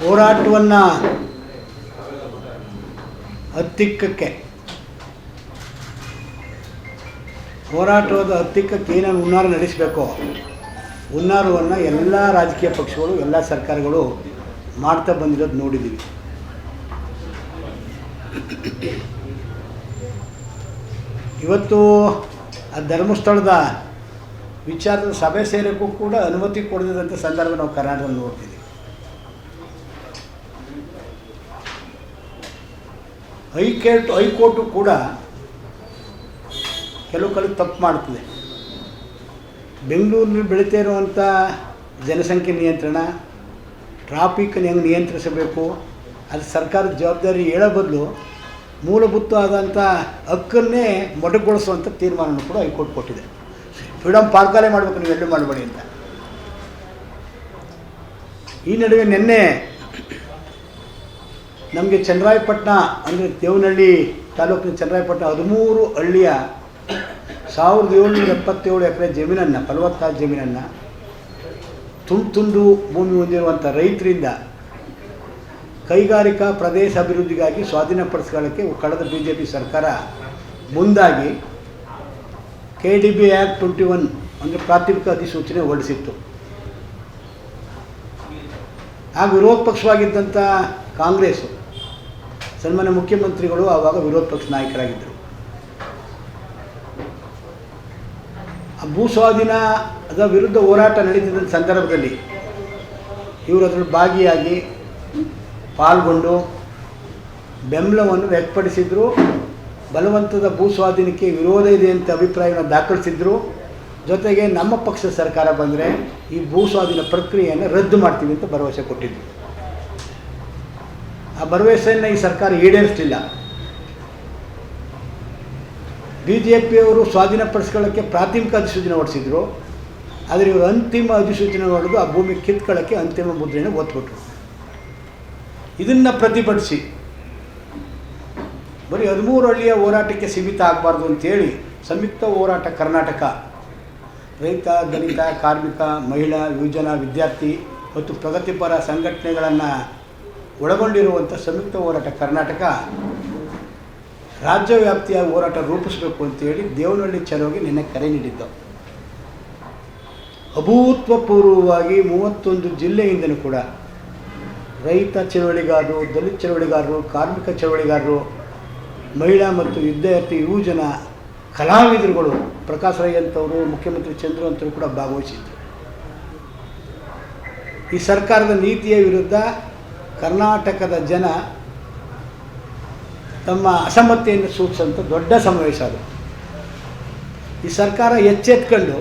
ಹೋರಾಟವನ್ನು ಹತ್ತಿಕ್ಕಕ್ಕೆ. ಹೋರಾಟವಾದ ಹತ್ತಿಕ್ಕಕ್ಕೆ ಏನೇನು ಹುನ್ನಾರ ನಡೆಸಬೇಕೋ, ಹುನ್ನಾರವನ್ನು ಎಲ್ಲ ರಾಜಕೀಯ ಪಕ್ಷಗಳು, ಎಲ್ಲ ಸರ್ಕಾರಗಳು ಮಾಡ್ತಾ ಬಂದಿರೋದು ನೋಡಿದ್ದೀವಿ ಇವತ್ತು ಆ ಧರ್ಮಸ್ಥಳದ ವಿಚಾರದ ಸಭೆ ಸೇರೋಕ್ಕೂ ಕೂಡ ಅನುಮತಿ ಕೊಡದಿದ್ದಂಥ ಸಂದರ್ಭ ನಾವು ಕರ್ನಾಟಕದಲ್ಲಿ ನೋಡ್ತಿದ್ದೀವಿ ಹೈಕೋರ್ಟ್, ಹೈಕೋರ್ಟು ಕೂಡ ಕೆಲವು ಕಡೆ ತಪ್ಪು ಮಾಡ್ತದೆ. ಬೆಂಗಳೂರಿನಲ್ಲಿ ಬೆಳೀತಾ ಇರುವಂಥ ಜನಸಂಖ್ಯೆ ನಿಯಂತ್ರಣ ಟ್ರಾಫಿಕ್ನ ಹೆಂಗೆ ನಿಯಂತ್ರಿಸಬೇಕು, ಅದು ಸರ್ಕಾರದ ಜವಾಬ್ದಾರಿ ಹೇಳೋ ಬದಲು ಮೂಲಭೂತವಾದಂಥ ಹಕ್ಕನ್ನೇ ಮೊಟಕುಗೊಳಿಸುವಂಥ ತೀರ್ಮಾನವನ್ನು ಕೂಡ ಹೈಕೋರ್ಟ್ ಕೊಟ್ಟಿದೆ. ಫ್ರೀಡಮ್ ಪಾರ್ಕಲ್ಲೇ ಮಾಡಬೇಕು, ನೀವು ಎಲ್ಲೂ ಮಾಡಬೇಡಿ ಅಂತ. ಈ ನಡುವೆ ನಿನ್ನೆ ನಮಗೆ ಚನ್ನರಾಯಪಟ್ಟಣ ಅಂದರೆ ದೇವನಹಳ್ಳಿ ತಾಲೂಕಿನ ಚನ್ನರಾಯಪಟ್ಟಣ ಹದಿಮೂರು ಹಳ್ಳಿಯ ಸಾವಿರದ ಏಳ್ನೂರ ಎಪ್ಪತ್ತೇಳು ಎಕರೆ ಜಮೀನನ್ನು, ಫಲವತ್ತಾದ ಜಮೀನನ್ನು ತುಂಡು ತುಂಡು ಭೂಮಿ ಹೊಂದಿರುವಂಥ ರೈತರಿಂದ ಕೈಗಾರಿಕಾ ಪ್ರದೇಶ ಅಭಿವೃದ್ಧಿಗಾಗಿ ಸ್ವಾಧೀನಪಡಿಸ್ಕೊಳ್ಳೋಕ್ಕೆ ಕಳೆದ ಬಿ ಜೆ ಪಿ ಸರ್ಕಾರ ಮುಂದಾಗಿ K D B act twenty one ಅಂದರೆ ಪ್ರಾಥಮಿಕ ಅಧಿಸೂಚನೆ ಹೊರಡಿಸಿತ್ತು. ಆಗ ವಿರೋಧ ಪಕ್ಷವಾಗಿದ್ದಂಥ ಕಾಂಗ್ರೆಸ್ಸು ಸನ್ಮಾನ್ಯ ಮುಖ್ಯಮಂತ್ರಿಗಳು ಆವಾಗ ವಿರೋಧ ಪಕ್ಷ ನಾಯಕರಾಗಿದ್ದರು. ಆ ಭೂ ಸ್ವಾಧೀನದ ವಿರುದ್ಧ ಹೋರಾಟ ನಡೀತಿದ್ದ ಸಂದರ್ಭದಲ್ಲಿ ಇವರು ಅದರಲ್ಲಿ ಭಾಗಿಯಾಗಿ ಪಾಲ್ಗೊಂಡು ಬೆಂಬಲವನ್ನು ವ್ಯಕ್ತಪಡಿಸಿದ್ರು. ಬಲವಂತದ ಭೂ ಸ್ವಾಧೀನಕ್ಕೆ ವಿರೋಧ ಇದೆ ಅಂತ ಅಭಿಪ್ರಾಯವನ್ನು ದಾಖಲಿಸಿದ್ರು. ಜೊತೆಗೆ ನಮ್ಮ ಪಕ್ಷದ ಸರ್ಕಾರ ಬಂದರೆ ಈ ಭೂ ಸ್ವಾಧೀನ ಪ್ರಕ್ರಿಯೆಯನ್ನು ರದ್ದು ಮಾಡ್ತೀವಿ ಅಂತ ಭರವಸೆ ಕೊಟ್ಟಿದ್ರು. ಆ ಭರವಸೆಯನ್ನು ಈ ಸರ್ಕಾರ ಈಡೇರಿಸಲಿಲ್ಲ. ಬಿ ಜೆ ಪಿಯವರು ಸ್ವಾಧೀನಪಡಿಸ್ಕೊಳ್ಳೋಕ್ಕೆ ಪ್ರಾಥಮಿಕ ಅಧಿಸೂಚನೆ ಹೊಡಿಸಿದ್ರು ಆದರೆ ಇವರು ಅಂತಿಮ ಅಧಿಸೂಚನೆ ಹೊಡೆದು ಆ ಭೂಮಿ ಕಿತ್ಕೊಳ್ಳೋಕ್ಕೆ ಅಂತಿಮ ಮುದ್ರೆಯನ್ನು ಒತ್ಬಿಟ್ರು ಇದನ್ನು ಪ್ರತಿಭಟಿಸಿ. ಬರೀ ಹದಿಮೂರು ಹಳ್ಳಿಯ ಹೋರಾಟಕ್ಕೆ ಸೀಮಿತ ಆಗಬಾರ್ದು ಅಂತೇಳಿ ಸಂಯುಕ್ತ ಹೋರಾಟ ಕರ್ನಾಟಕ. ರೈತ, ದಲಿತ, ಕಾರ್ಮಿಕ, ಮಹಿಳಾ, ಯುವಜನ, ವಿದ್ಯಾರ್ಥಿ ಮತ್ತು ಪ್ರಗತಿಪರ ಸಂಘಟನೆಗಳನ್ನು ಒಳಗೊಂಡಿರುವಂಥ ಸಂಯುಕ್ತ ಹೋರಾಟ ಕರ್ನಾಟಕ ರಾಜ್ಯ ವ್ಯಾಪ್ತಿಯ ಹೋರಾಟ ರೂಪಿಸಬೇಕು ಅಂತೇಳಿ ದೇವನಹಳ್ಳಿ ಚಲೋಗೆ ನಿನ್ನೆ ಕರೆ ನೀಡಿದ್ದು. ಅಭೂತಪೂರ್ವವಾಗಿ ಮೂವತ್ತೊಂದು ಜಿಲ್ಲೆಯಿಂದಲೂ ಕೂಡ ರೈತ ಚಳವಳಿಗಾರರು, ದಲಿತ ಚಳವಳಿಗಾರರು, ಕಾರ್ಮಿಕ ಚಳವಳಿಗಾರರು, ಮಹಿಳಾ ಮತ್ತು ವಿದ್ಯಾರ್ಥಿ ಯುವಜನ ಕಲಾವಿದರುಗಳು ಪ್ರಕಾಶ್ ರೈ ಅಂತವರು, ಮುಖ್ಯಮಂತ್ರಿ ಚಂದ್ರು ಅಂತವರು ಕೂಡ ಭಾಗವಹಿಸಿದ್ದರು ಈ ಸರ್ಕಾರದ ನೀತಿಯ ವಿರುದ್ಧ ಕರ್ನಾಟಕದ ಜನ ತಮ್ಮ ಅಸಮ್ಮತಿಯನ್ನು ಸೂಚಿಸುವಂಥ ದೊಡ್ಡ ಸಮಾವೇಶ ಅದು. ಈ ಸರ್ಕಾರ ಎಚ್ಚೆತ್ಕೊಂಡು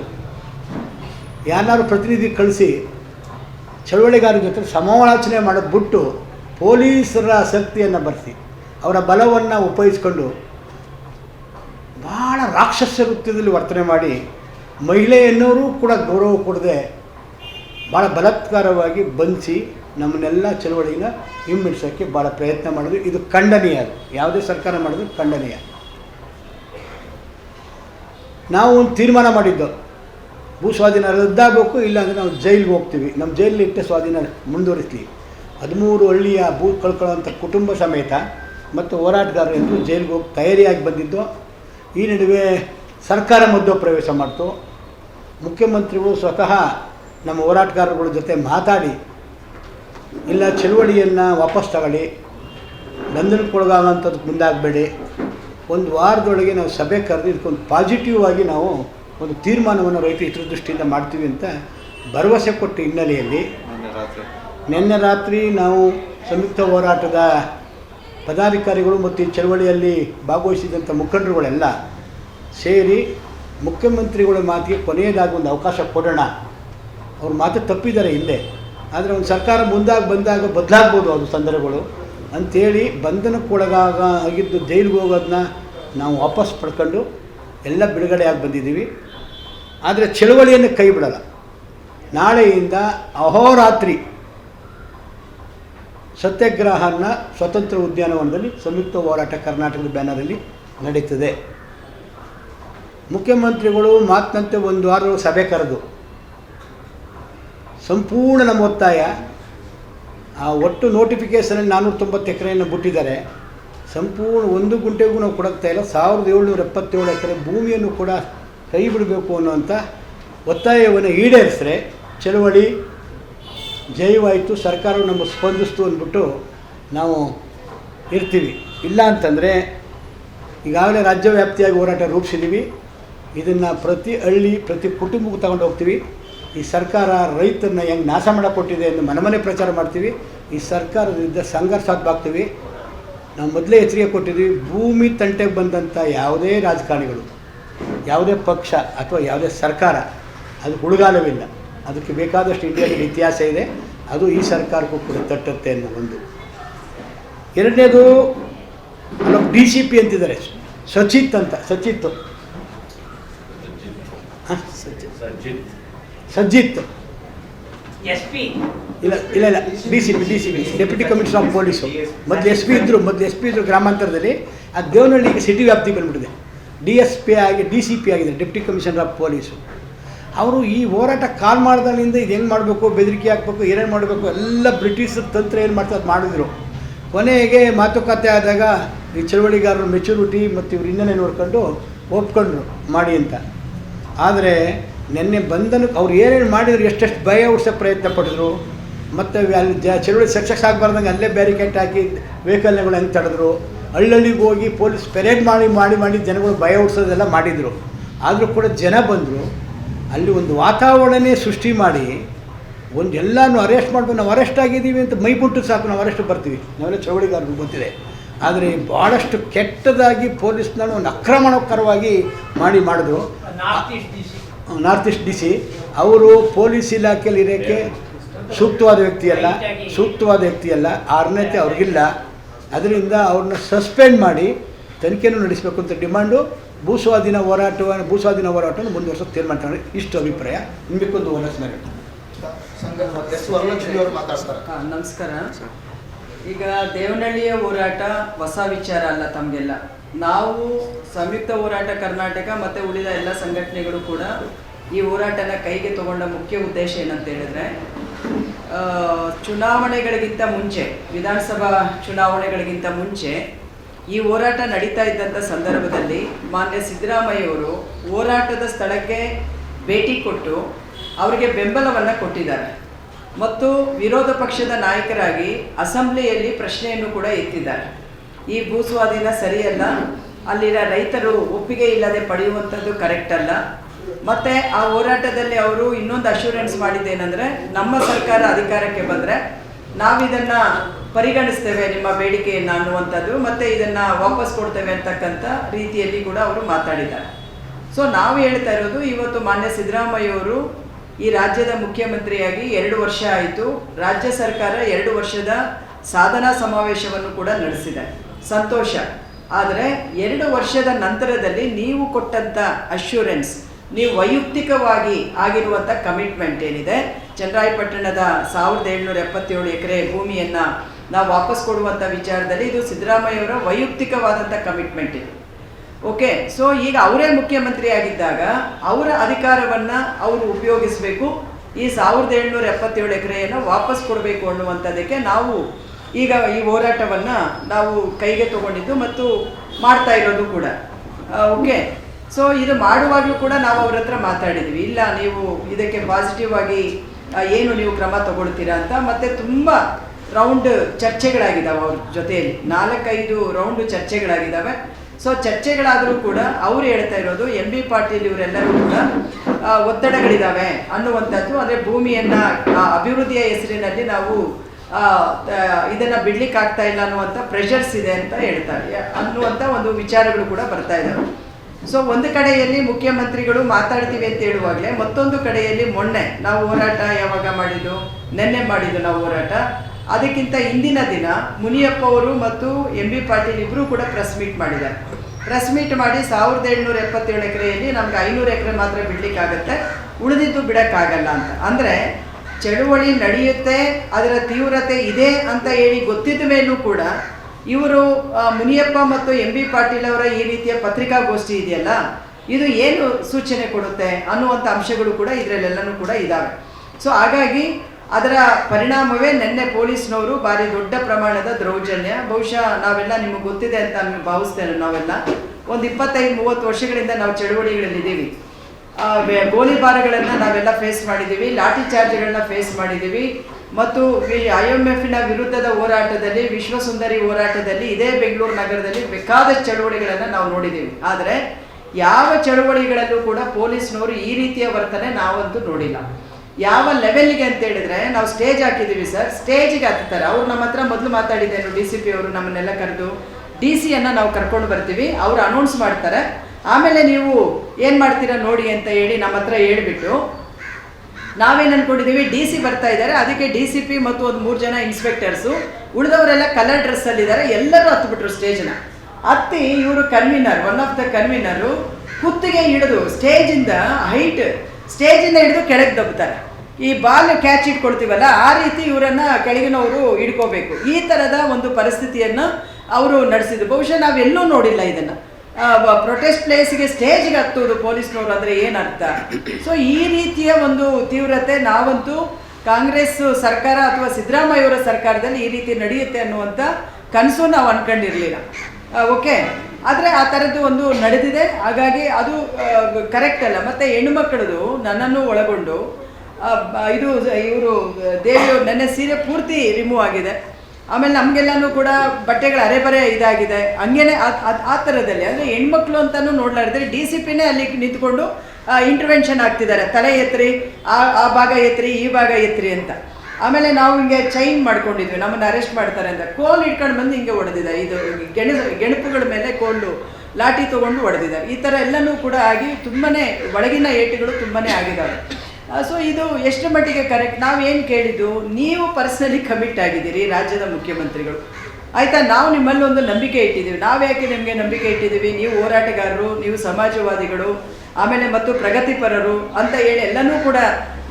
ಯಾರು ಪ್ರತಿನಿಧಿ ಕಳಿಸಿ ಚಳುವಳಿಗಾರರ ಜೊತೆ ಸಮಾಲೋಚನೆ ಮಾಡೋದು ಬಿಟ್ಟು ಪೊಲೀಸರ ಶಕ್ತಿಯನ್ನು ಬರೆಸಿ, ಅವರ ಬಲವನ್ನು ಉಪಯೋಗಿಸ್ಕೊಂಡು ಭಾಳ ರಾಕ್ಷಸ ವೃತ್ತದಲ್ಲಿ ವರ್ತನೆ ಮಾಡಿ ಮಹಿಳೆಯನ್ನೋರು ಕೂಡ ಗೌರವ ಕೊಡದೆ ಭಾಳ ಬಲಾತ್ಕಾರವಾಗಿ ಬಂಧಿಸಿ ನಮ್ಮನ್ನೆಲ್ಲ ಚಳವಳಿನ ಹಿಂಬಿಡಿಸೋಕ್ಕೆ ಭಾಳ ಪ್ರಯತ್ನ ಮಾಡಿದ್ರು ಇದು ಖಂಡನೀಯ ಅದು. ಯಾವುದೇ ಸರ್ಕಾರ ಮಾಡಿದ್ರು ಖಂಡನೀಯ. ನಾವು ಒಂದು ತೀರ್ಮಾನ ಮಾಡಿದ್ದು, ಭೂ ಸ್ವಾಧೀನ ರದ್ದಾಗಬೇಕು, ಇಲ್ಲಾಂದರೆ ನಾವು ಜೈಲಿಗೆ ಹೋಗ್ತೀವಿ. ನಮ್ಮ ಜೈಲಲ್ಲಿ ಇಟ್ಟ ಸ್ವಾಧೀನ ಮುಂದುವರಿಸ್ತೀವಿ ಹದಿಮೂರು ಹಳ್ಳಿಯ ಭೂ ಕಳ್ಕೊಳ್ಳೋಂಥ ಕುಟುಂಬ ಸಮೇತ ಮತ್ತು ಹೋರಾಟಗಾರರು ಎಂದು ಜೈಲಿಗೆ ಹೋಗಿ ತಯಾರಿಯಾಗಿ ಬಂದಿದ್ದು, ಈ ನಡುವೆ ಸರ್ಕಾರ ಮಧ್ಯ ಪ್ರವೇಶ ಮಾಡ್ತು. ಮುಖ್ಯಮಂತ್ರಿಗಳು ಸ್ವತಃ ನಮ್ಮ ಹೋರಾಟಗಾರರುಗಳ ಜೊತೆ ಮಾತಾಡಿ ಇಲ್ಲ ಚಳುವಳಿಯನ್ನು ವಾಪಸ್ ತಗೊಳ್ಳಿ. ಬಂಧನಕ್ಕೊಳಗಾಗೋಂಥದ್ದು ಮುಂದಾಗಬೇಡಿ. ಒಂದು ವಾರದೊಳಗೆ ನಾವು ಸಭೆ ಕರೆದು ಇದಕ್ಕೊಂದು ಪಾಸಿಟಿವ್ ಆಗಿ ನಾವು ಒಂದು ತೀರ್ಮಾನವನ್ನು ರೈತ ಹಿತದೃಷ್ಟಿಯಿಂದ ಮಾಡ್ತೀವಿ ಅಂತ ಭರವಸೆ ಕೊಟ್ಟ ಹಿನ್ನೆಲೆಯಲ್ಲಿ ನಿನ್ನೆ ರಾತ್ರಿ. ನಿನ್ನೆ ರಾತ್ರಿ ನಾವು ಸಂಯುಕ್ತ ಹೋರಾಟದ ಪದಾಧಿಕಾರಿಗಳು ಮತ್ತು ಈ ಚಳವಳಿಯಲ್ಲಿ ಭಾಗವಹಿಸಿದಂಥ ಮುಖಂಡರುಗಳೆಲ್ಲ ಸೇರಿ ಮುಖ್ಯಮಂತ್ರಿಗಳ ಮಾತಿಗೆ ಕೊನೆಯದಾಗಿ ಒಂದು ಅವಕಾಶ ಕೊಡೋಣ. ಅವ್ರ ಮಾತು ತಪ್ಪಿದ್ದಾರೆ ಇಲ್ಲೇ ಆದರೆ ಒಂದು ಸರ್ಕಾರ ಮುಂದಾಗಿ ಬಂದಾಗ ಬದಲಾಗ್ಬೋದು ಅದು ಸಂದರ್ಭಗಳು. ಅಂಥೇಳಿ ಬಂಧನಕ್ಕೊಳಗಾಗ ಆಗಿದ್ದು ಜೈಲಿಗೆ ಹೋಗೋದನ್ನ ನಾವು ವಾಪಸ್ ಪಡ್ಕೊಂಡು ಎಲ್ಲ ಬಿಡುಗಡೆಯಾಗಿ ಬಂದಿದ್ದೀವಿ. ಆದರೆ ಚಳುವಳಿಯನ್ನು ಕೈ ಬಿಡಲ್ಲ. ನಾಳೆಯಿಂದ ಅಹೋರಾತ್ರಿ ಸತ್ಯಾಗ್ರಹನ ಸ್ವತಂತ್ರ ಉದ್ಯಾನವನದಲ್ಲಿ ಸಂಯುಕ್ತ ಹೋರಾಟ ಕರ್ನಾಟಕದ ಬ್ಯಾನರಲ್ಲಿ ನಡೀತದೆ. ಮುಖ್ಯಮಂತ್ರಿಗಳು ಮಾತಿನಂತೆ ಒಂದು ವಾರ ಸಭೆ ಕರೆದು ಸಂಪೂರ್ಣ ನಮ್ಮ ಒತ್ತಾಯ. ಆ ಒಟ್ಟು ನೋಟಿಫಿಕೇಷನಲ್ಲಿ ನಾನ್ನೂರ ತೊಂಬತ್ತು ಎಕರೆಯನ್ನು ಬಿಟ್ಟಿದ್ದಾರೆ. ಸಂಪೂರ್ಣ ಒಂದು ಗುಂಟೆಗೂ ನಾವು ಕೊಡಕ್ತಾ ಇಲ್ಲ. ಸಾವಿರದ ಏಳ್ನೂರ ಎಪ್ಪತ್ತೇಳು ಎಕರೆ ಭೂಮಿಯನ್ನು ಕೂಡ ಕೈ ಬಿಡಬೇಕು ಅನ್ನುವಂಥ ಒತ್ತಾಯವನ್ನು ಈಡೇರಿಸಿದ್ರೆ ಚಳವಳಿ ಜೈವಾಯಿತು ಸರ್ಕಾರವು ನಮ್ಮ ಸ್ಪಂದಿಸ್ತು ಅಂದ್ಬಿಟ್ಟು ನಾವು ಇರ್ತೀವಿ. ಇಲ್ಲ ಅಂತಂದರೆ ಈಗಾಗಲೇ ರಾಜ್ಯ ವ್ಯಾಪ್ತಿಯಾಗಿ ಹೋರಾಟ ರೂಪಿಸಿದ್ದೀವಿ. ಇದನ್ನು ಪ್ರತಿ ಹಳ್ಳಿ, ಪ್ರತಿ ಕುಟುಂಬಕ್ಕೂ ತಗೊಂಡು ಹೋಗ್ತೀವಿ. ಈ ಸರ್ಕಾರ ರೈತರನ್ನ ಹೆಂಗೆ ನಾಶ ಮಾಡಕೊಟ್ಟಿದೆ ಎಂದು ಮನೆ ಮನೆ ಪ್ರಚಾರ ಮಾಡ್ತೀವಿ. ಈ ಸರ್ಕಾರದ ವಿರುದ್ಧ ಆಗ್ತೀವಿ ನಾವು ಮೊದಲೇ ಎಚ್ಚರಿಕೆ ಕೊಟ್ಟಿದ್ವಿ ಭೂಮಿ ತಂಟೆಗೆ ಬಂದಂಥ ಯಾವುದೇ ರಾಜಕಾರಣಿಗಳು ಯಾವುದೇ ಪಕ್ಷ ಅಥವಾ ಯಾವುದೇ ಸರ್ಕಾರ ಅದು ಹುಡುಗಾಲವಿಲ್ಲ ಅದಕ್ಕೆ ಬೇಕಾದಷ್ಟು ಇಂಡಿಯಾದಲ್ಲಿ ಇತಿಹಾಸ ಇದೆ. ಅದು ಈ ಸರ್ಕಾರಕ್ಕೂ ಕೂಡ ತಟ್ಟುತ್ತೆ ಅನ್ನೋ ಒಂದು. ಎರಡನೇದು ಡಿ ಸಿ ಪಿ ಅಂತಿದ್ದಾರೆ. ಸಚಿತ್ ಅಂತ ಸಚಿತ್. ಹಾಂ ಸಚಿತ್. ಎಸ್ ಪಿ ಇಲ್ಲ ಇಲ್ಲ ಇಲ್ಲ. D C P D C P deputy commissioner of police ಮೊದಲು ಎಸ್ ಪಿ ಇದ್ದರು ಮೊದಲು ಎಸ್ ಪಿ ಇದ್ದರು ಗ್ರಾಮಾಂತರದಲ್ಲಿ. ಆ ದೇವನಹಳ್ಳಿಗೆ ಸಿಟಿ ವ್ಯಾಪ್ತಿ ಬಂದ್ಬಿಟ್ಟಿದೆ. ಡಿ ಎಸ್ ಪಿ ಆಗಿ ಡಿ ಸಿ ಪಿ ಆಗಿದೆ ಡೆಪ್ಯೂಟಿ ಕಮಿಷನರ್ ಆಫ್ ಪೊಲೀಸು ಅವರು ಈ ಹೋರಾಟ ಕಾಲ್ ಮಾಡ್ದಾಗಿಂದ ಇದು ಹೆಂಗೆ ಮಾಡಬೇಕು ಬೆದರಿಕೆ ಹಾಕಬೇಕು ಏನೇನು ಮಾಡಬೇಕು ಎಲ್ಲ ಬ್ರಿಟಿಷ್ ತಂತ್ರ ಏನು ಮಾಡ್ತಾರೆ ಅದು ಮಾಡಿದ್ರು. ಕೊನೆಗೆ ಮಾತುಕತೆ ಆದಾಗ ಈ ಚಳವಳಿಗಾರರು ಮೆಚುರಿಟಿ ಮತ್ತು ಇವ್ರು ಇನ್ನೇನೆ ನೋಡ್ಕೊಂಡು ಒಪ್ಕೊಂಡ್ರು ಮಾಡಿ ಅಂತ. ಆದರೆ ನಿನ್ನೆ ಬಂದನು, ಅವ್ರು ಏನೇನು ಮಾಡಿದ್ರು, ಎಷ್ಟೆಷ್ಟು ಭಯ ಉಡ್ಸೋ ಪ್ರಯತ್ನ ಪಡಿದ್ರು ಮತ್ತು ಅಲ್ಲಿ ಚಳುವಳಿ ಸಕ್ಸಸ್ ಆಗಬಾರ್ದಂಗೆ ಅಲ್ಲೇ ಬ್ಯಾರಿಕೇಟ್ ಹಾಕಿ ವೆಹಿಕಲ್ಗಳು ಹೆಂಗೆ ತಡೆದ್ರು. ಹಳ್ಳಲ್ಲಿಗೆ ಹೋಗಿ ಪೊಲೀಸ್ ಪೆರೇಡ್ ಮಾಡಿ ಮಾಡಿ ಮಾಡಿ ಜನಗಳು ಭಯ ಉಡ್ಸೋದೆಲ್ಲ ಮಾಡಿದರು. ಆದರೂ ಕೂಡ ಜನ ಬಂದರು. ಅಲ್ಲಿ ಒಂದು ವಾತಾವರಣನೇ ಸೃಷ್ಟಿ ಮಾಡಿ, ಒಂದು ಎಲ್ಲನೂ ಅರೆಸ್ಟ್ ಮಾಡ್ಬೋದು ನಾವು ಅರೆಸ್ಟ್ ಆಗಿದ್ದೀವಿ ಅಂತ ಮೈ ಬಿಟ್ಟು ಸಾಕು, ನಾವು ಅರೆಸ್ಟ್ ಬರ್ತೀವಿ. ನಾವೆಲ್ಲ ಚಳವಳಿಗಾರರು, ಗೊತ್ತಿದೆ. ಆದರೆ ಭಾಳಷ್ಟು ಕೆಟ್ಟದಾಗಿ ಪೊಲೀಸ್ನ ಒಂದು ಆಕ್ರಮಣಕರವಾಗಿ ಮಾಡಿ, ಮಾಡಿದ್ರು. ನಾರ್ತ್ ಈಸ್ಟ್ ಡಿ ಸಿ ಅವರು ಪೊಲೀಸ್ ಇಲಾಖೆಯಲ್ಲಿ ಇರೋಕ್ಕೆ ಸೂಕ್ತವಾದ ವ್ಯಕ್ತಿಯಲ್ಲ ಸೂಕ್ತವಾದ ವ್ಯಕ್ತಿಯಲ್ಲ ಆ ಅರ್ಹತೆ ಅವ್ರಿಗಿಲ್ಲ. ಅದರಿಂದ ಅವ್ರನ್ನ ಸಸ್ಪೆಂಡ್ ಮಾಡಿ ತನಿಖೆಯನ್ನು ನಡೆಸಬೇಕು ಅಂತ ಡಿಮಾಂಡು. ಭೂಸ್ವಾಧೀನ ಹೋರಾಟವನ್ನು ಭೂಸ್ವಾಧೀನ ಹೋರಾಟವನ್ನು ಮುಂದುವರ್ಸೋದು ತೀರ್ಮಾನ ತಗೊಂಡು ಇಷ್ಟು ಅಭಿಪ್ರಾಯ. ನಿಮಗೊಂದು ಓನರ್ಸ್ ಮೇಲೆ ಎಸ್ ವರಲಕ್ಷ್ಮಿ ಅವರು ಮಾತಾಡ್ತಾರೆ. ಹಾ, ನಮಸ್ಕಾರ. ಈಗ ದೇವನಹಳ್ಳಿಯ ಹೋರಾಟ ಹೊಸ ವಿಚಾರ ಅಲ್ಲ ತಮಗೆಲ್ಲ. ನಾವು ಸಂಯುಕ್ತ ಹೋರಾಟ ಕರ್ನಾಟಕ ಮತ್ತು ಉಳಿದ ಎಲ್ಲ ಸಂಘಟನೆಗಳು ಕೂಡ ಈ ಹೋರಾಟನ ಕೈಗೆ ತಗೊಂಡ ಮುಖ್ಯ ಉದ್ದೇಶ ಏನಂತ ಹೇಳಿದ್ರೆ ಚುನಾವಣೆಗಳಿಗಿಂತ ಮುಂಚೆ, ವಿಧಾನಸಭಾ ಚುನಾವಣೆಗಳಿಗಿಂತ ಮುಂಚೆ ಈ ಹೋರಾಟ ನಡೀತಾ ಇದ್ದಂಥ ಸಂದರ್ಭದಲ್ಲಿ ಮಾನ್ಯ ಸಿದ್ದರಾಮಯ್ಯವರು ಹೋರಾಟದ ಸ್ಥಳಕ್ಕೆ ಭೇಟಿ ಕೊಟ್ಟು ಅವರಿಗೆ ಬೆಂಬಲವನ್ನು ಕೊಟ್ಟಿದ್ದಾರೆ. ಮತ್ತು ವಿರೋಧ ಪಕ್ಷದ ನಾಯಕರಾಗಿ ಅಸೆಂಬ್ಲಿಯಲ್ಲಿ ಪ್ರಶ್ನೆಯನ್ನು ಕೂಡ ಎತ್ತಿದ್ದಾರೆ. ಈ ಭೂ ಸ್ವಾಧೀನ ಸರಿಯಲ್ಲ. ಅಲ್ಲಿನ ರೈತರು ಒಪ್ಪಿಗೆ ಇಲ್ಲದೆ ಪಡೆಯುವಂಥದ್ದು ಕರೆಕ್ಟ್ ಅಲ್ಲ. ಮತ್ತೆ ಆ ಹೋರಾಟದಲ್ಲಿ ಅವರು ಇನ್ನೊಂದು ಅಶ್ಯೂರೆನ್ಸ್ ಮಾಡಿದ್ದೇನೆಂದ್ರೆ, ನಮ್ಮ ಸರ್ಕಾರ ಅಧಿಕಾರಕ್ಕೆ ಬಂದರೆ ನಾವಿದನ್ನ ಪರಿಗಣಿಸ್ತೇವೆ ನಿಮ್ಮ ಬೇಡಿಕೆಯನ್ನು ಅನ್ನುವಂಥದ್ದು, ಮತ್ತೆ ಇದನ್ನ ವಾಪಸ್ ಕೊಡ್ತೇವೆ ಅಂತಕ್ಕಂಥ ರೀತಿಯಲ್ಲಿ ಕೂಡ ಅವರು ಮಾತಾಡಿದ್ದಾರೆ. ಸೊ ನಾವು ಹೇಳ್ತಾ ಇರೋದು, ಇವತ್ತು ಮಾನ್ಯ ಸಿದ್ದರಾಮಯ್ಯವರು ಈ ರಾಜ್ಯದ ಮುಖ್ಯಮಂತ್ರಿಯಾಗಿ ಎರಡು ವರ್ಷ ಆಯಿತು. ರಾಜ್ಯ ಸರ್ಕಾರ ಎರಡು ವರ್ಷದ ಸಾಧನಾ ಸಮಾವೇಶವನ್ನು ಕೂಡ ನಡೆಸಿದೆ. ಸಂತೋಷ. ಆದರೆ ಎರಡು ವರ್ಷದ ನಂತರದಲ್ಲಿ ನೀವು ಕೊಟ್ಟಂಥ ಅಶ್ಯೂರೆನ್ಸ್ ನೀವು ವೈಯಕ್ತಿಕವಾಗಿ ಆಗಿರುವಂಥ ಕಮಿಟ್ಮೆಂಟ್ ಏನಿದೆ? ಚನ್ನರಾಯಪಟ್ಟಣದ ಸಾವಿರದ ಏಳ್ನೂರ ಎಪ್ಪತ್ತೇಳು ಎಕರೆ ಭೂಮಿಯನ್ನು ನಾವು ವಾಪಸ್ ಕೊಡುವಂಥ ವಿಚಾರದಲ್ಲಿ ಇದು ಸಿದ್ದರಾಮಯ್ಯವರ ವೈಯಕ್ತಿಕವಾದಂಥ ಕಮಿಟ್ಮೆಂಟ್ ಇದು. ಓಕೆ ಸೊ ಈಗ ಅವರೇ ಮುಖ್ಯಮಂತ್ರಿ ಆಗಿದ್ದಾಗ ಅವರ ಅಧಿಕಾರವನ್ನು ಅವರು ಉಪಯೋಗಿಸಬೇಕು. ಈ ಸಾವಿರದ ಏಳ್ನೂರ ಎಪ್ಪತ್ತೇಳು ಎಕರೆಯನ್ನು ವಾಪಸ್ ಕೊಡಬೇಕು ಅನ್ನುವಂಥದ್ದಕ್ಕೆ ನಾವು ಈಗ ಈ ಹೋರಾಟವನ್ನು ನಾವು ಕೈಗೆ ತಗೊಂಡಿದ್ದು ಮತ್ತು ಮಾಡ್ತಾ ಇರೋದು ಕೂಡ. ಓಕೆ ಸೊ ಇದು ಮಾಡುವಾಗಲೂ ಕೂಡ ನಾವು ಅವ್ರ ಹತ್ರ ಮಾತಾಡಿದ್ವಿ. ಇಲ್ಲ, ನೀವು ಇದಕ್ಕೆ ಪಾಸಿಟಿವ್ ಆಗಿ ಏನು ನೀವು ಕ್ರಮ ತಗೊಳ್ತೀರಾ ಅಂತ. ಮತ್ತೆ ತುಂಬ ರೌಂಡ್ ಚರ್ಚೆಗಳಾಗಿದ್ದಾವೆ ಅವ್ರ ಜೊತೆಯಲ್ಲಿ. ನಾಲ್ಕೈದು ರೌಂಡ್ ಚರ್ಚೆಗಳಾಗಿದ್ದಾವೆ ಸೊ ಚರ್ಚೆಗಳಾದರೂ ಕೂಡ ಅವ್ರು ಹೇಳ್ತಾ ಇರೋದು ಎಂ ಬಿ ಪಾಟೀಲ್ ಇವರೆಲ್ಲರೂ ಕೂಡ ಒತ್ತಡಗಳಿದ್ದಾವೆ ಅನ್ನುವಂಥದ್ದು. ಅಂದರೆ ಭೂಮಿಯನ್ನ ಅಭಿವೃದ್ಧಿಯ ಹೆಸರಿನಲ್ಲಿ ನಾವು ಇದನ್ನ ಬಿಡ್ಲಿಕ್ಕೆ ಆಗ್ತಾ ಇಲ್ಲ ಅನ್ನುವಂಥ ಪ್ರೆಷರ್ಸ್ ಇದೆ ಅಂತ ಹೇಳ್ತಾರೆ. ಅನ್ನುವಂಥ ಒಂದು ವಿಚಾರಗಳು ಕೂಡ ಬರ್ತಾ ಇದ್ದಾವೆ ಸೊ ಒಂದು ಕಡೆಯಲ್ಲಿ ಮುಖ್ಯಮಂತ್ರಿಗಳು ಮಾತಾಡ್ತೀವಿ ಅಂತ ಹೇಳುವಾಗಲೇ ಮತ್ತೊಂದು ಕಡೆಯಲ್ಲಿ ಮೊನ್ನೆ ನಾವು ಹೋರಾಟ ಯಾವಾಗ ಮಾಡಿದ್ದು? ನಿನ್ನೆ ಮಾಡಿದ್ದು ನಾವು ಹೋರಾಟ. ಅದಕ್ಕಿಂತ ಹಿಂದಿನ ದಿನ ಮುನಿಯಪ್ಪ ಅವರು ಮತ್ತು ಎಂ ಬಿ ಪಾಟೀಲ್ ಇಬ್ಬರೂ ಕೂಡ ಪ್ರೆಸ್ ಮೀಟ್ ಮಾಡಿದ್ದಾರೆ. ಪ್ರೆಸ್ ಮೀಟ್ ಮಾಡಿ ಸಾವಿರದ ಏಳ್ನೂರ ಎಪ್ಪತ್ತೇಳು ಎಕರೆಯಲ್ಲಿ ನಮ್ಗೆ ಐನೂರು ಎಕರೆ ಮಾತ್ರ ಬಿಡ್ಲಿಕ್ಕಾಗತ್ತೆ. ಉಳಿದಿದ್ದು ಬಿಡೋಕ್ಕಾಗಲ್ಲ ಅಂತ. ಅಂದರೆ ಚಳುವಳಿ ನಡೆಯುತ್ತೆ, ಅದರ ತೀವ್ರತೆ ಇದೆ ಅಂತ ಹೇಳಿ ಗೊತ್ತಿದ್ದ ಮೇಲೂ ಕೂಡ ಇವರು ಮುನಿಯಪ್ಪ ಮತ್ತು ಎಂ ಬಿ ಪಾಟೀಲ್ ಅವರ ಈ ರೀತಿಯ ಪತ್ರಿಕಾಗೋಷ್ಠಿ ಇದೆಯಲ್ಲ, ಇದು ಏನು ಸೂಚನೆ ಕೊಡುತ್ತೆ ಅನ್ನುವಂಥ ಅಂಶಗಳು ಕೂಡ ಇದರಲ್ಲೆಲ್ಲನೂ ಕೂಡ ಇದ್ದಾವೆ ಸೊ ಹಾಗಾಗಿ ಅದರ ಪರಿಣಾಮವೇ ನಿನ್ನೆ ಪೊಲೀಸ್ನವರು ಭಾರಿ ದೊಡ್ಡ ಪ್ರಮಾಣದ ದೌರ್ಜನ್ಯ. ಬಹುಶಃ ನಾವೆಲ್ಲ ನಿಮಗೆ ಗೊತ್ತಿದೆ ಅಂತ ಭಾವಿಸ್ತೇವೆ, ನಾವೆಲ್ಲ. ಒಂದು ಇಪ್ಪತ್ತೈದು, ಮೂವತ್ತು ವರ್ಷಗಳಿಂದ ನಾವು ಚಳುವಳಿಗಳಲ್ಲಿದ್ದೀವಿ ಗೋಲಿಬಾರಗಳನ್ನು ನಾವೆಲ್ಲ ಫೇಸ್ ಮಾಡಿದ್ದೀವಿ, ಲಾಠಿ ಚಾರ್ಜ್ಗಳನ್ನ ಫೇಸ್ ಮಾಡಿದ್ದೀವಿ. ಮತ್ತು ಐ ಎಂ ಎಫ್ನ ವಿರುದ್ಧದ ಹೋರಾಟದಲ್ಲಿ, ವಿಶ್ವಸುಂದರಿ ಹೋರಾಟದಲ್ಲಿ ಇದೇ ಬೆಂಗಳೂರು ನಗರದಲ್ಲಿ ಬೇಕಾದ ಚಳುವಳಿಗಳನ್ನು ನಾವು ನೋಡಿದ್ದೀವಿ. ಆದರೆ ಯಾವ ಚಳುವಳಿಗಳಲ್ಲೂ ಕೂಡ ಪೊಲೀಸ್ನವರು ಈ ರೀತಿಯ ವರ್ತನೆ ನಾವಂತೂ ನೋಡಿಲ್ಲ. ಯಾವ ಲೆವೆಲ್ಗೆ ಅಂತ ಹೇಳಿದ್ರೆ, ನಾವು ಸ್ಟೇಜ್ ಹಾಕಿದ್ದೀವಿ ಸರ್. ಸ್ಟೇಜಿಗೆ ಹತ್ತಾರೆ ಅವ್ರು ನಮ್ಮ ಹತ್ರ ಮೊದಲು ಮಾತಾಡಿದ್ದೇನು ಡಿ ಸಿ ಪಿ ಅವರು ನಮ್ಮನ್ನೆಲ್ಲ ಕರೆದು ಡಿ ಸಿಯನ್ನು ನಾವು ಕರ್ಕೊಂಡು ಬರ್ತೀವಿ. ಅವ್ರು ಅನೌನ್ಸ್ ಮಾಡ್ತಾರೆ. ಆಮೇಲೆ ನೀವು ಏನು ಮಾಡ್ತೀರಾ ನೋಡಿ ಅಂತ ಹೇಳಿ ನಮ್ಮ ಹತ್ರ ಹೇಳಿಬಿಟ್ಟು, ನಾವೇನು ಅಂದ್ಕೊಂಡಿದ್ದೀವಿ ಡಿ ಸಿ ಬರ್ತಾ ಇದ್ದಾರೆ. ಅದಕ್ಕೆ ಡಿ ಸಿ ಪಿ ಮತ್ತು ಒಂದು ಮೂರು ಜನ ಇನ್ಸ್ಪೆಕ್ಟರ್ಸು ಉಳಿದವರೆಲ್ಲ ಕಲರ್ ಡ್ರೆಸ್ಸಲ್ಲಿದ್ದಾರೆ ಎಲ್ಲರೂ ಹತ್ಬಿಟ್ರು ಸ್ಟೇಜ್ನ ಹತ್ತಿ ಇವರು convener one of the convener ಕುತ್ತಿಗೆ ಹಿಡಿದು ಸ್ಟೇಜಿಂದ ಹೈಟ್ ಸ್ಟೇಜಿಂದ ಹಿಡಿದು ಕೆಳಗೆ ದಬ್ಬುತ್ತಾರೆ ಈ ಬಾಲ್ ಕ್ಯಾಚ್ ಇಟ್ಕೊಳ್ತೀವಲ್ಲ, ಆ ರೀತಿ ಇವರನ್ನ ಕೆಳಗಿನವರು ಹಿಡ್ಕೋಬೇಕು. ಈ ಥರದ ಒಂದು ಪರಿಸ್ಥಿತಿಯನ್ನು ಅವರು ನಡೆಸಿದ್ರು. ಬಹುಶಃ ನಾವೆಲ್ಲೂ ನೋಡಿಲ್ಲ ಇದನ್ನು. ಪ್ರೊಟೆಸ್ಟ್ ಪ್ಲೇಸ್ಗೆ ಸ್ಟೇಜ್ಗೆ ಹತ್ತೋದು ಪೊಲೀಸ್ನವರು ಅಂದರೆ ಏನರ್ಥ? ಸೊ ಈ ರೀತಿಯ ಒಂದು ತೀವ್ರತೆ ನಾವಂತೂ ಕಾಂಗ್ರೆಸ್ ಸರ್ಕಾರ ಅಥವಾ ಸಿದ್ದರಾಮಯ್ಯವರ ಸರ್ಕಾರದಲ್ಲಿ ಈ ರೀತಿ ನಡೆಯುತ್ತೆ ಅನ್ನುವಂಥ ಕನಸು ನಾವು ಅನ್ಕೊಂಡಿರಲಿಲ್ಲ. ಓಕೆ ಆದರೆ ಆ ಥರದ್ದು ಒಂದು ನಡೆದಿದೆ. ಹಾಗಾಗಿ ಅದು ಕರೆಕ್ಟ್ ಅಲ್ಲ. ಮತ್ತು ಹೆಣ್ಣುಮಕ್ಕಳದು ನನ್ನನ್ನು ಒಳಗೊಂಡು ಇದು, ಇವರು, ದೇವಿಯವ್ರು ನನ್ನ ಸೀರೆ ಪೂರ್ತಿ ರಿಮೂವ್ ಆಗಿದೆ. ಆಮೇಲೆ ನಮಗೆಲ್ಲನೂ ಕೂಡ ಬಟ್ಟೆಗಳ ಅರೆಬರೆ ಇದಾಗಿದೆ. ಹಂಗೇನೆ ಆ- ಥರದಲ್ಲಿ. ಅಂದರೆ ಹೆಣ್ಮಕ್ಳು ಅಂತಲೂ ನೋಡ್ಲಾಡಿದ್ರೆ ಡಿ ಸಿ ಪಿನೇ ಅಲ್ಲಿ ನಿಂತ್ಕೊಂಡು ಇಂಟರ್ವೆನ್ಷನ್ ಆಗ್ತಿದ್ದಾರೆ. ತಲೆ ಎತ್ತರಿ ಆ ಆ ಭಾಗ ಎತ್ತರಿ ಈ ಭಾಗ ಎತ್ತರಿ ಅಂತ. ಆಮೇಲೆ ನಾವು ಹಿಂಗೆ ಚೈನ್ ಮಾಡ್ಕೊಂಡಿದ್ವಿ. ನಮ್ಮನ್ನು ಅರೆಸ್ಟ್ ಮಾಡ್ತಾರೆ ಅಂತ. ಕೋಲ್ ಇಟ್ಕೊಂಡು ಬಂದು ಹಿಂಗೆ ಹೊಡೆದಿದೆ. ಇದು ಗೆಣ ಗೆಣಪುಗಳ ಮೇಲೆ ಕೋಲು, ಲಾಠಿ ತೊಗೊಂಡು ಹೊಡೆದಿದ್ದಾರೆ ಈ ಥರ ಎಲ್ಲನೂ ಕೂಡ ಆಗಿ ತುಂಬಾ ಒಳಗಿನ ಏಟುಗಳು ತುಂಬಾ ಆಗಿದ್ದಾವೆ ಸೊ ಇದು ಎಷ್ಟು ಮಟ್ಟಿಗೆ ಕರೆಕ್ಟ್ ನಾವು ಏನು ಕೇಳಿದ್ದು, ನೀವು ಪರ್ಸ್ನಲಿ ಕಮಿಟ್ ಆಗಿದ್ದೀರಿ ರಾಜ್ಯದ ಮುಖ್ಯಮಂತ್ರಿಗಳು. ಆಯಿತಾ? ನಾವು ನಿಮ್ಮಲ್ಲಿ ಒಂದು ನಂಬಿಕೆ ಇಟ್ಟಿದ್ದೀವಿ. ನಾವು ಯಾಕೆ ನಿಮಗೆ ನಂಬಿಕೆ ಇಟ್ಟಿದ್ದೀವಿ? ನೀವು ಹೋರಾಟಗಾರರು, ನೀವು ಸಮಾಜವಾದಿಗಳು, ಆಮೇಲೆ ಮತ್ತು ಪ್ರಗತಿಪರರು ಅಂತ ಹೇಳಿ ಎಲ್ಲನೂ ಕೂಡ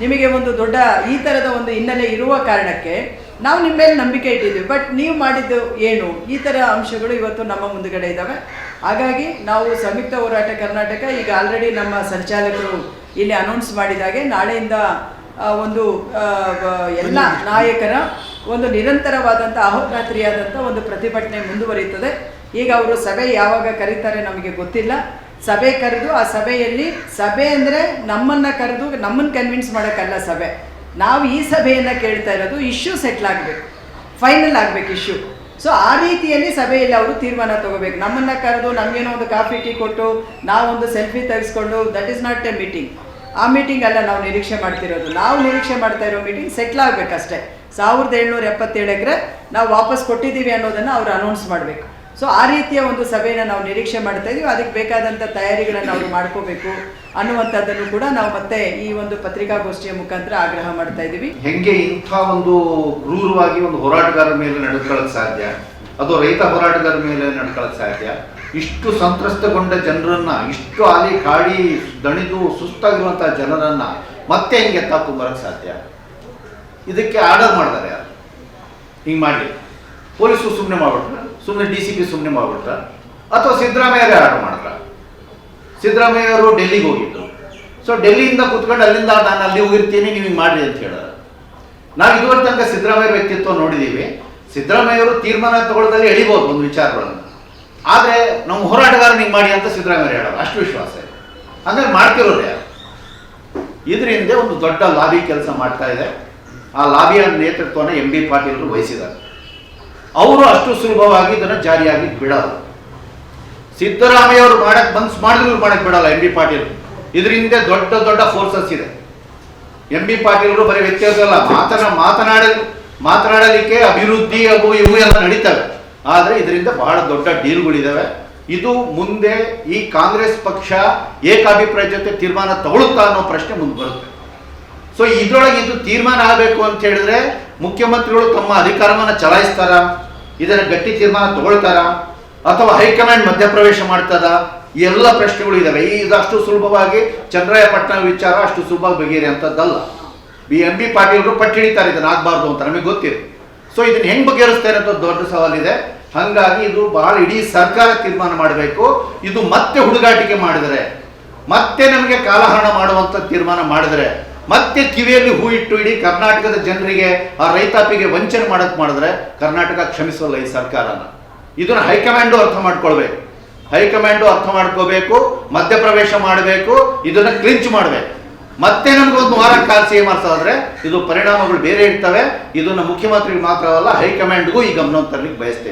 ನಿಮಗೆ ಒಂದು ದೊಡ್ಡ ಈ ಥರದ ಒಂದು ಹಿನ್ನೆಲೆ ಇರುವ ಕಾರಣಕ್ಕೆ ನಾವು ನಿಮ್ಮ ಮೇಲೆ ನಂಬಿಕೆ ಇಟ್ಟಿದ್ದೀವಿ. ಬಟ್ ನೀವು ಮಾಡಿದ್ದು ಏನು? ಈ ಥರ ಅಂಶಗಳು ಇವತ್ತು ನಮ್ಮ ಮುಂದುಗಡೆ ಇದ್ದಾವೆ ಹಾಗಾಗಿ ನಾವು ಸಂಯುಕ್ತ ಹೋರಾಟ ಕರ್ನಾಟಕ ಈಗ ಆಲ್ರೆಡಿ ನಮ್ಮ ಸಂಚಾಲಕರು ಇಲ್ಲಿ ಅನೌನ್ಸ್ ಮಾಡಿದಾಗೆ ನಾಳೆಯಿಂದ ಒಂದು ಎಲ್ಲ ನಾಯಕರ ಒಂದು ನಿರಂತರವಾದಂಥ ಅಹೋರಾತ್ರಿಯಾದಂಥ ಒಂದು ಪ್ರತಿಭಟನೆ ಮುಂದುವರಿಯುತ್ತದೆ. ಈಗ ಅವರು ಸಭೆ ಯಾವಾಗ ಕರೀತಾರೆ ನಮಗೆ ಗೊತ್ತಿಲ್ಲ. ಸಭೆ ಕರೆದು, ಆ ಸಭೆಯಲ್ಲಿ ಸಭೆ ಅಂದರೆ ನಮ್ಮನ್ನು ಕರೆದು ನಮ್ಮನ್ನು ಕನ್ವಿನ್ಸ್ ಮಾಡೋಕ್ಕಲ್ಲ ಸಭೆ. ನಾವು ಈ ಸಭೆಯನ್ನು ಕೇಳ್ತಾ ಇರೋದು ಇಶ್ಯೂ ಸೆಟ್ಲ್ ಆಗಬೇಕು. ಫೈನಲ್ ಆಗಬೇಕು ಇಶ್ಯೂ ಸೊ ಆ ರೀತಿಯಲ್ಲಿ ಸಭೆಯಲ್ಲಿ ಅವರು ತೀರ್ಮಾನ ತಗೋಬೇಕು. ನಮ್ಮನ್ನು ಕರೆದು, ನಮಗೇನೋ ಒಂದು ಕಾಫಿ ಟೀ ಕೊಟ್ಟು, ನಾವೊಂದು selfie ತೆಗೆಸ್ಕೊಂಡು that is not a meeting ಆ ಮೀಟಿಂಗ್ ಅಲ್ಲ ನಾವು ನಿರೀಕ್ಷೆ ಮಾಡ್ತಿರೋದು. ನಾವು ನಿರೀಕ್ಷೆ ಮಾಡ್ತಾ ಇರೋ ಮೀಟಿಂಗ್ ಸೆಟ್ಲ್ ಆಗಬೇಕಷ್ಟೇ. ಸಾವಿರದ ಏಳ್ನೂರ ಎಪ್ಪತ್ತೇಳಕ್ಕೆ ನಾವು ವಾಪಸ್ ಕೊಟ್ಟಿದ್ದೀವಿ ಅನ್ನೋದನ್ನು ಅವರು ಅನೌನ್ಸ್ ಮಾಡಬೇಕು. ಸೊ ಆ ರೀತಿಯ ಒಂದು ಸಭೆಯನ್ನು ನಾವು ನಿರೀಕ್ಷೆ ಮಾಡ್ತಾ ಇದೀವಿ. ಅದಕ್ಕೆ ಬೇಕಾದಂಥ ತಯಾರಿಗಳನ್ನು ಅವರು ಮಾಡ್ಕೋಬೇಕು ಅನ್ನುವಂಥದ್ದನ್ನು ಕೂಡ ನಾವು ಮತ್ತೆ ಈ ಒಂದು ಪತ್ರಿಕಾಗೋಷ್ಠಿಯ ಮುಖಾಂತರ ಆಗ್ರಹ ಮಾಡ್ತಾ ಇದ್ದೀವಿ ಹೆಂಗೆ ಇಂಥ ಒಂದು ಕ್ರೂರವಾಗಿ ಒಂದು ಹೋರಾಟಗಾರರ ಮೇಲೆ ನಡ್ಕೊಳ್ಳೋಕೆ ಸಾಧ್ಯ? ಅದು ರೈತ ಹೋರಾಟಗಾರರ ಮೇಲೆ ನಡ್ಕೊಳ್ಳೋಕೆ ಸಾಧ್ಯ? ಇಷ್ಟು ಸಂತ್ರಸ್ತಗೊಂಡ ಜನರನ್ನ, ಇಷ್ಟು ಆಲಿ ಕಾಡಿ ದಣಿದು ಸುಸ್ತಾಗಿರುವಂಥ ಜನರನ್ನ ಮತ್ತೆ ಹಿಂಗೆ ತಾಕು ಬರಕ್ಕೆ ಸಾಧ್ಯ? ಇದಕ್ಕೆ ಆರ್ಡರ್ ಮಾಡ್ತಾರೆ ಯಾರು? ಹಿಂಗೆ ಮಾಡಿ. ಪೊಲೀಸರು ಸುಮ್ಮನೆ ಮಾಡ್ಬಿಟ್ರ? ಸುಮ್ಮನೆ ಡಿ ಸಿ ಪಿ ಸುಮ್ಮನೆ ಮಾಡ್ಬಿಟ್ರ? ಅಥವಾ ಸಿದ್ದರಾಮಯ್ಯರೇ ಆರ್ಡರ್ ಮಾಡಿದ್ರ? ಸಿದ್ದರಾಮಯ್ಯ ಅವರು ಡೆಲ್ಲಿಗೆ ಹೋಗಿದ್ದರು ಸೊ ಡೆಲ್ಲಿಯಿಂದ ಕುತ್ಕೊಂಡು ಅಲ್ಲಿಂದ ನಾನು ಅಲ್ಲಿ ಹೋಗಿರ್ತೀನಿ, ನೀವು ಹಿಂಗೆ ಮಾಡಿರಿ ಅಂತ ಹೇಳಿದ್ರು. ನಾವು ಇದುವರೆ ತನಕ ಸಿದ್ದರಾಮಯ್ಯ ವ್ಯಕ್ತಿತ್ವ ನೋಡಿದ್ದೀವಿ ಸಿದ್ದರಾಮಯ್ಯವರು ತೀರ್ಮಾನ ತಗೊಳ್ಳೋದಲ್ಲಿ ಎಳಿಬೋದು, ಒಂದು ವಿಚಾರಗಳನ್ನು. ಆದರೆ ನಮ್ಮ ಹೋರಾಟಗಾರನ ಹಿಂಗೆ ಮಾಡಿ ಅಂತ ಸಿದ್ದರಾಮಯ್ಯ ಹೇಳೋದು. ಅಷ್ಟು ವಿಶ್ವಾಸ ಇದೆ. ಅಂದರೆ ಮಾಡ್ತಿರೋರು ಯಾರು? ಇದ್ರ ಹಿಂದೆ ಒಂದು ದೊಡ್ಡ ಲಾಬಿ ಕೆಲಸ ಮಾಡ್ತಾ ಇದೆ. ಆ ಲಾಬಿಯ ನೇತೃತ್ವನ ಎಂ ಬಿ ಪಾಟೀಲರು ವಹಿಸಿದ್ದಾರೆ. ಅವರು ಅಷ್ಟು ಸುಲಭವಾಗಿ ಇದನ್ನು ಜಾರಿಯಾಗಿ ಬಿಡೋದು ಸಿದ್ದರಾಮಯ್ಯ ಅವರು ಮಾಡಕ್ಕೆ ಮನ್ಸು ಮಾಡಿದ್ರು ಮಾಡಕ್ಕೆ ಬಿಡಲ್ಲ ಎಂ ಬಿ ಪಾಟೀಲ್. ಇದ್ರ ಹಿಂದೆ ದೊಡ್ಡ ದೊಡ್ಡ ಫೋರ್ಸಸ್ ಇದೆ. ಎಂ ಬಿ ಪಾಟೀಲರು ಬರೀ ವ್ಯತ್ಯಾಸ ಅಲ್ಲ, ಮಾತನ ಮಾತನಾಡ ಮಾತನಾಡಲಿಕ್ಕೆ ಅಭಿವೃದ್ಧಿ ಅವು ಇವು ಎಲ್ಲ ನಡೀತವೆ. ಆದರೆ ಇದರಿಂದ ಬಹಳ ದೊಡ್ಡ ಡೀಲ್ಗಳಿದ್ದಾವೆ ಇದು ಮುಂದೆ ಈ ಕಾಂಗ್ರೆಸ್ ಪಕ್ಷ ಏಕಾಭಿಪ್ರಾಯ ಜೊತೆ ತೀರ್ಮಾನ ತಗೊಳುತ್ತಾ ಅನ್ನೋ ಪ್ರಶ್ನೆ ಮುಂದೆ ಬರುತ್ತೆ. ಸೊ ಇದ್ರೊಳಗೆ ಇದು ತೀರ್ಮಾನ ಆಗಬೇಕು ಅಂತ ಹೇಳಿದ್ರೆ ಮುಖ್ಯಮಂತ್ರಿಗಳು ತಮ್ಮ ಅಧಿಕಾರವನ್ನು ಚಲಾಯಿಸ್ತಾರ? ಇದರ ಗಟ್ಟಿ ತೀರ್ಮಾನ ತಗೊಳ್ತಾರ? ಅಥವಾ ಹೈಕಮಾಂಡ್ ಮಧ್ಯಪ್ರವೇಶ ಮಾಡ್ತದ? ಎಲ್ಲ ಪ್ರಶ್ನೆಗಳು ಇದಾವೆ. ಇದು ಅಷ್ಟು ಸುಲಭವಾಗಿ ಚಂದ್ರಾಯಪಟ್ಟಣ ವಿಚಾರ ಅಷ್ಟು ಸುಲಭವಾಗಿ ಬಗೆಹರಿ ಅಂತದ್ದಲ್ಲ. ಬಿ ಎಂ ಬಿ ಪಾಟೀಲರು ಪಟ್ಟಿ ಹಿಡಿತಾರೆ, ಇದನ್ನ ಆಗ್ಬಾರ್ದು ಅಂತ ನಮಗೆ ಗೊತ್ತಿದೆ. ಸೊ ಇದನ್ನ ಹೆಂಗ್ ಬಗೆಹರಿಸ್ತಾರೆ ಅಂತ ದೊಡ್ಡ ಸವಾಲಿದೆ. ಹಂಗಾಗಿ ಇದು ಬಹಳ ಇಡೀ ಸರ್ಕಾರ ತೀರ್ಮಾನ ಮಾಡಬೇಕು. ಇದು ಮತ್ತೆ ಹುಡುಗಾಟಿಕೆ ಮಾಡಿದರೆ, ಮತ್ತೆ ನಮಗೆ ಕಾಲಹರಣ ಮಾಡುವಂತ ತೀರ್ಮಾನ ಮಾಡಿದರೆ, ಮತ್ತೆ ಕಿವಿಯಲ್ಲಿ ಹೂ ಇಟ್ಟು ಇಡೀ ಕರ್ನಾಟಕದ ಜನರಿಗೆ ಆ ರೈತಾಪಿಗೆ ವಂಚನೆ ಮಾಡಕ್ ಮಾಡಿದ್ರೆ ಕರ್ನಾಟಕ ಕ್ಷಮಿಸಲ್ಲ ಈ ಸರ್ಕಾರನ. ಇದನ್ನ ಹೈಕಮಾಂಡು ಅರ್ಥ ಮಾಡ್ಕೊಳ್ಬೇಕು. ಹೈಕಮಾಂಡು ಅರ್ಥ ಮಾಡ್ಕೋಬೇಕು, ಮಧ್ಯಪ್ರವೇಶ ಮಾಡಬೇಕು, ಇದನ್ನ ಕ್ಲಿಂಚ್ ಮಾಡಬೇಕು. ಮತ್ತೆ ನಮ್ಗೊಂದು ವಾರ ಕಾಲ ಸಿ ಆದ್ರೆ ಇದು ಪರಿಣಾಮಗಳು ಬೇರೆ ಇರ್ತವೆ. ಇದನ್ನ ಮುಖ್ಯಮಂತ್ರಿಗೆ ಮಾತ್ರವಲ್ಲ ಹೈಕಮಾಂಡ್ಗೂ ಈ ಗಮನ ತರಲಿಕ್ಕೆ ಬಯಸ್ತಾ